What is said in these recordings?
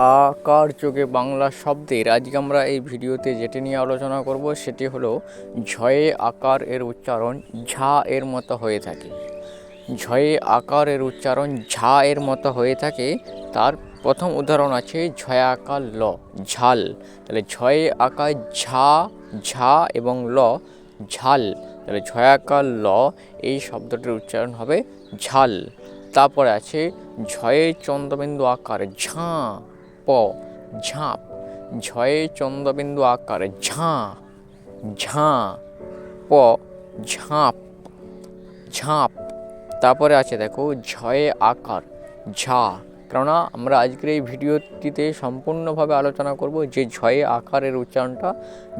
আকার যোগে বাংলা শব্দের, আজকে আমরা এই ভিডিওতে যেটি নিয়ে আলোচনা করব সেটি হলো ঝয়ে আকার এর উচ্চারণ ঝা এর মতো হয়ে থাকে। ঝয়ে আকার এর উচ্চারণ ঝা এর মতো হয়ে থাকে, তার প্রথম উদাহরণ আছে ঝয় আকার ল, ঝাল। তাহলে ঝয়ে আকার ঝা ঝা এবং ল, ঝাল। তাহলে ঝয়াকার ল, এই শব্দটির উচ্চারণ হবে ঝাল। তারপরে আছে ঝয়ে চন্দ্রবিন্দু আকার, ঝাঁ। প, ঝাঁপ। ঝয়ে চন্দ্রবিন্দু আকার ঝাঁ ঝাঁ। প, ঝাঁপ ঝাঁপ। তারপরে আছে দেখো ঝয়ে আকার, ঝা। কেননা আমরা আজকের এই ভিডিওটিতে সম্পূর্ণভাবে আলোচনা করব যে ঝয়ে আকারের উচ্চারণটা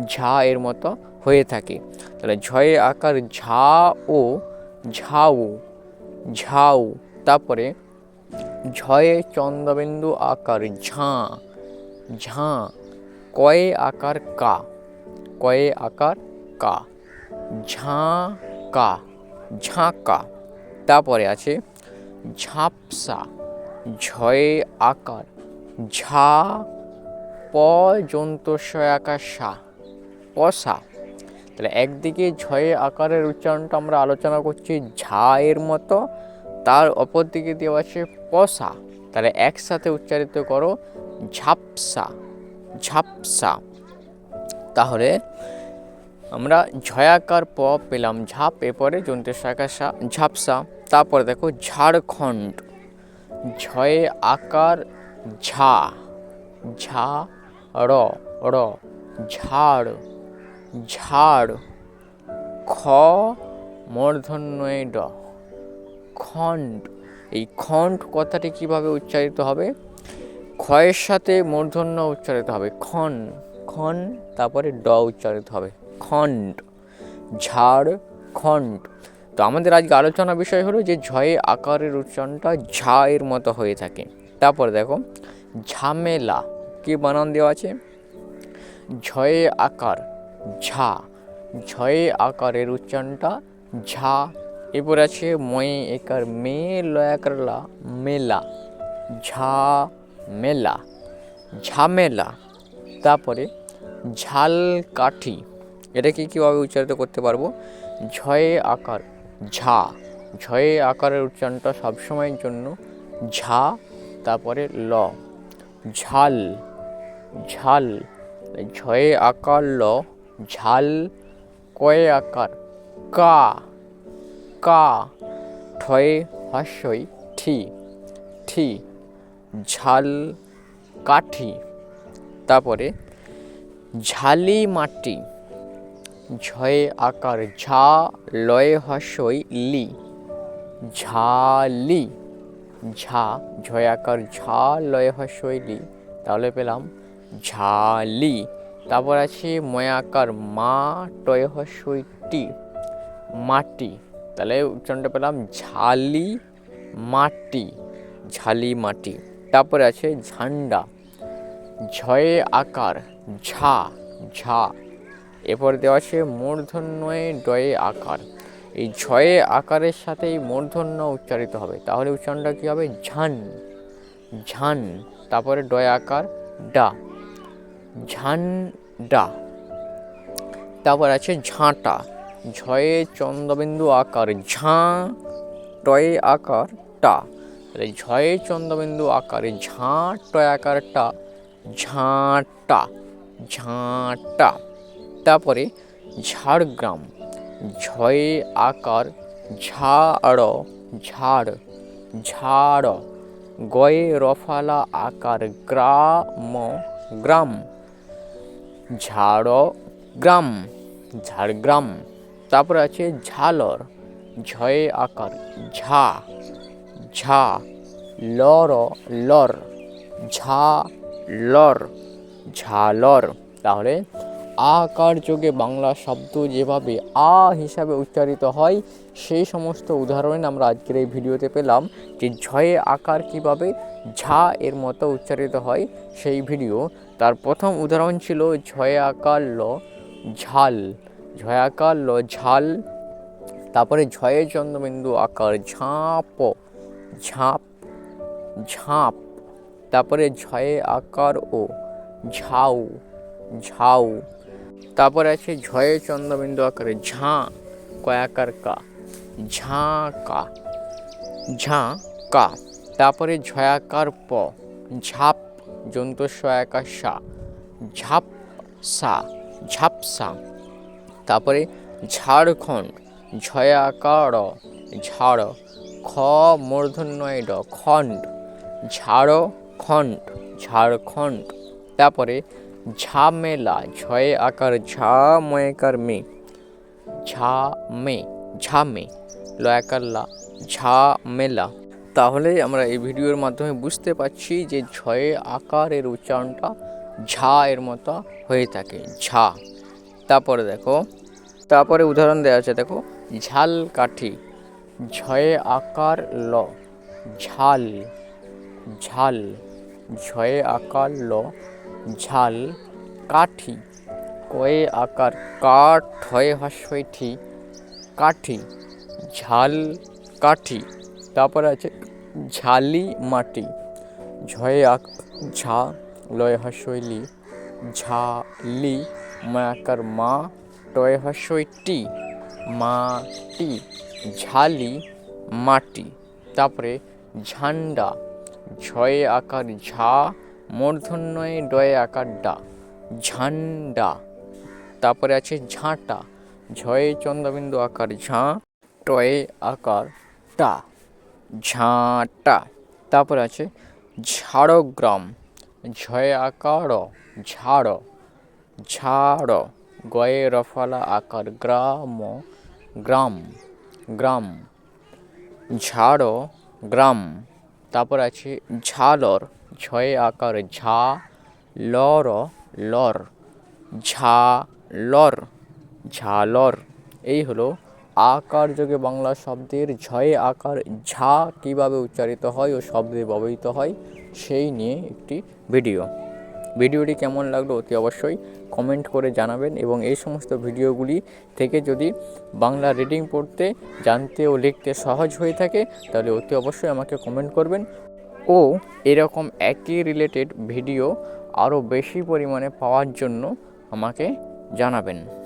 ঝা এর মতো হয়ে থাকে। তাহলে ঝয়ে আকার ঝা ও ঝাউ ঝাউ। তারপরে ঝয়ে চন্দ্রবিন্দু আকার ঝাঁ ঝাঁ, কয়ে আকার কা, কয়ে আকার কা, ঝাঁ কা ঝাঁকা তারপরে আছে ঝাপসা, ঝয়ে আকার, ঝা, প যন্তস্বয়াকার সা, পসা। তাহলে একদিকে ঝয়ে আকারের উচ্চারণটা আমরা আলোচনা করছি ঝা এর মতো তার অপর দিকে দেওয়া আছে পসা। তাহলে একসাথে উচ্চারিত করো ঝাপসা ঝাপসা। তাহলে আমরা ঝয়াকার প পেলাম, ঝাপ, এরপরে শাখা সা, ঝাপসা। তারপরে দেখো ঝাড়খণ্ড। ঝয়ে আকার ঝা ঝা, র র, ঝাড় ঝাড়, খ, মূর্ধন্যয় ড। খণ্ড। এই খণ্ড কথাটি কীভাবে উচ্চারিত হবে? ক্ষয়ের সাথে মূর্ধন্য উচ্চারিত হবে। খন খন, তারপরে ড উচ্চারিত হবে। খণ্ড, ঝাড়, খণ্ড। তো আমাদের আজকে আলোচনা বিষয় হলো যে ঝয়ে আকারের উচ্চারণটা ঝা এর মতো হয়ে থাকে। তারপর দেখো, ঝামেলা, কি বানান দেওয়া আছে? ঝয়ে আকার, ঝা। ঝয়ে আকারের উচ্চারণটা ঝা এরপর আছে ময়ে একার মে লয়াকার লা মেলা ঝা মেলা ঝামেলা। তারপরে ঝাল কাঠি, এটাকে কীভাবে উচ্চারিত করতে পারব? ঝয়ে আকার, ঝা। ঝয়ে আকারের উচ্চারণটা সবসময়ের জন্য ঝা, তারপরে ল। ঝাল ঝাল, ঝয়ে আকার ল, ঝাল, কয়ে আকার, কা। কা ঠয়ে হাস্যই ঠি ঠি, ঝাল কাঠি। তারপরে ঝালি মাটি, ঝয়ে আকার ঝা, লয়ে হস্যই লি। ঝালি, ঝা, ঝয় আকার ঝা, লয়ে হস্যই লি। তাহলে পেলাম ঝালি। তারপর আছে ময়াকার মা, টয় হস্যই টি, মাটি। তাহলে উচ্চারণটা পেলাম ঝালি মাটি ঝালি মাটি। তারপরে আছে ঝান্ডা, ঝয়ে আকার, ঝা ঝা। এরপর দেওয়া আছে মূর্ধন্যয়ে ডয়ে আকার। এই ঝয়ে আকারের সাথে এই মূর্ধন্য উচ্চারিত হবে। তাহলে উচ্চারণটা কী হবে? ঝান ঝান। তারপরে ডয় আকার, ডা। ঝান ডা তারপর আছে ঝাঁটা। ঝয়ে চন্দ্রবিন্দু আকার ঝাঁ, টয়ে আকার টা। তাহলে ঝয়ে চন্দ্রবিন্দু আকারে ঝাঁ, টয় আকার টা ঝাঁটা ঝাঁটা তারপরে ঝাড়গ্রাম, ঝয়ে আকার ঝাড় ঝাড় ঝাড়, গয়ে রফালা আকার গ্রাম গ্রাম ঝাড় গ্রাম ঝাড়গ্রাম। তারপরে আছে ঝালর, ঝয়ে আকার, ঝা ঝা, লর লর, ঝা, লর, ঝালর। তাহলে আকার যোগে বাংলা শব্দ যেভাবে আ হিসাবে উচ্চারিত হয়, সেই সমস্ত উদাহরণ আমরা আজকের এই ভিডিওতে পেলাম যে ঝয়ে আকার কীভাবে ঝা এর মতো উচ্চারিত হয়, সেই ভিডিও। তার প্রথম উদাহরণ ছিল ঝয়ে আকার ল, ঝাল। ঝয় আকার ল ঝাল, তারপরে ঝয়ে চন্দ্রবিন্দু আকার, ঝাঁপ ঝাঁপ ঝাঁপ, তারপরে ঝয়ে আকার ও ঝাউ ঝাউ, তারপরে আছে ঝয়ে চন্দ্রবিন্দু আকারে ঝাঁ কয়াকার কা? ঝাঁ কা ঝাঁ কা, তারপরে ঝয়াকার প, ঝাপ জন্তু সয়াকার সা, ঝাপ সা ঝাপসা তারপরে ঝাড়খণ্ড, ঝয়াকার, ঝাড়, খ মূর্ধন্যয় ড খণ্ড, ঝাড়খণ্ড ঝাড়খণ্ড। তারপরে ঝামেলা ঝয়ে আকার ঝা ময়কার মে ঝা মে ঝামে লয়াকার লা ঝামেলা। তাহলে আমরা এই ভিডিওর মাধ্যমে বুঝতে পারছি যে ঝয়ে আকারের উচ্চারণটা ঝা এর মতো হয়ে থাকে, ঝা। তারপরে দেখো তারপরে উদাহরণ দেওয়া আছে, দেখো। ঝাল কাঠি, ঝয়ে আকার ল, ঝাল ঝাল, ঝয়ে আকার ল, ঝাল কাঠি, কয়ে আকার, কাঠ হয়ে হাস্যই কাঠি, ঝাল কাঠি, তারপরে আছে ঝালি মাটি, ঝয়ে আক, ঝা লয় হাস্যইলি ঝালি মায়াকার মা টয় হাস্যই টি মাটি ঝালি, মাটি, তারপরে ঝান্ডা, ঝয়ে আকার ঝা, মূর্ধন্যয়ে ডয়ে আকার ডা, ঝান্ডা, তারপরে আছে ঝাঁটা, ঝয়ে চন্দ্রবিন্দু আকার ঝাঁ, টয়ে আকার টা, ঝাঁটা, তারপরে আছে ঝাড়গ্রাম, ঝয়ে আকার, ঝাড় ঝাড় গয়ে রফালা আকার গ্রাম গ্রাম গ্রাম, ঝাড়, গ্রাম। তারপর আছে ঝালর, ঝয়ে আকার ঝা, লর লর, ঝালর ঝালর। এই হলো আকার যোগে বাংলা শব্দের ঝয়ে আকার ঝা কীভাবে উচ্চারিত হয় ও শব্দে ব্যবহৃত হয়, সেই নিয়ে একটি ভিডিও। ভিডিওটি কেমন লাগল অতি অবশ্যই কমেন্ট করে জানাবেন এবং এই সমস্ত ভিডিওগুলি থেকে যদি বাংলা রিডিং পড়তে, জানতে ও লিখতে সহজ হয়ে থাকে, তাহলে অতি অবশ্যই আমাকে কমেন্ট করবেন। ও এরকম একই রিলেটেড ভিডিও আরও বেশি পরিমাণে পাওয়ার জন্য আমাকে জানাবেন।